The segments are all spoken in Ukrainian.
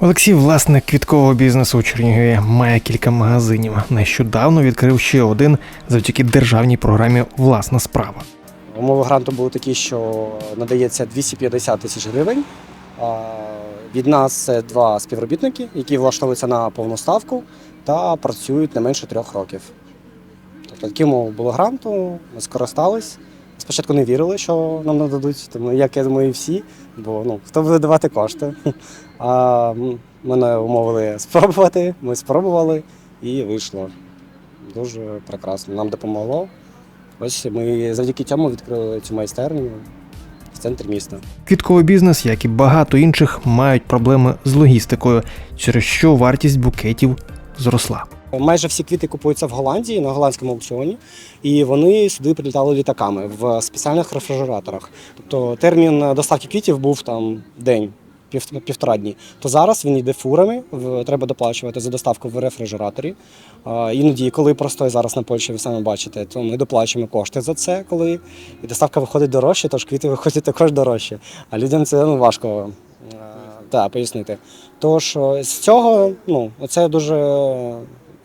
Олексій, власник квіткового бізнесу у Чернігові, має кілька магазинів. Нещодавно відкрив ще один завдяки державній програмі Власна справа. Умови гранту були такі, що надається 250 тисяч гривень. Від нас це два співробітники, які влаштовуються на повну ставку та працюють не менше трьох років. Тобто умови було гранту, ми скористались. Спочатку не вірили, що нам нададуть, тому як я думаю, і всі, бо ну, хто буде давати кошти. А мене умовили спробувати, ми спробували і вийшло. Дуже прекрасно. Нам допомогло. Ось ми завдяки цьому відкрили цю майстерню в центрі міста. Квітковий бізнес, як і багато інших, мають проблеми з логістикою, через що вартість букетів зросла. Майже всі квіти купуються в Голландії на голландському аукціоні, і вони сюди прилітали літаками в спеціальних рефрижераторах. Тобто термін доставки квітів був там день. пів- Півтора дні, то зараз він йде фурами. Треба доплачувати за доставку в рефрижераторі. Іноді, коли простой зараз на Польщі, ви самі бачите, то ми доплачуємо кошти за це, коли і доставка виходить дорожче, тож квіти виходять також дорожче. А людям це ну, важко е, та, пояснити. Тож е, з цього ну, це дуже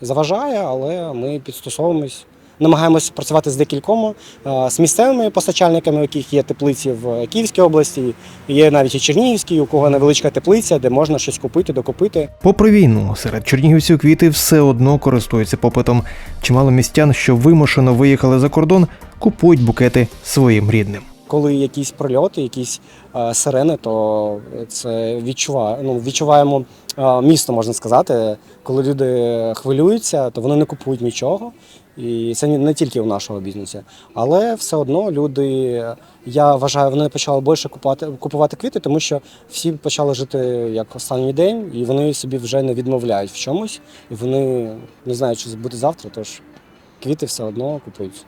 заважає, але ми підстосовуємось. Намагаємось працювати з декількома е, з місцевими постачальниками, у яких є теплиці в Київській області, є навіть і Чернігівській, у кого невеличка теплиця, де можна щось купити, докупити. Попри війну, серед чернігівців квіти все одно користуються попитом. Чимало містян, що вимушено виїхали за кордон, купують букети своїм рідним. Коли якісь прильоти, якісь е, сирени, то це відчуває, ну, відчуваємо е, місто, можна сказати. Коли люди хвилюються, то вони не купують нічого. І це не- тільки у нашого бізнесу. Але все одно люди, я вважаю, вони почали більше купувати, купувати квіти, тому що всі почали жити як останній день, і вони собі вже не відмовляють в чомусь. І вони не знають, що буде завтра, тож квіти все одно купують.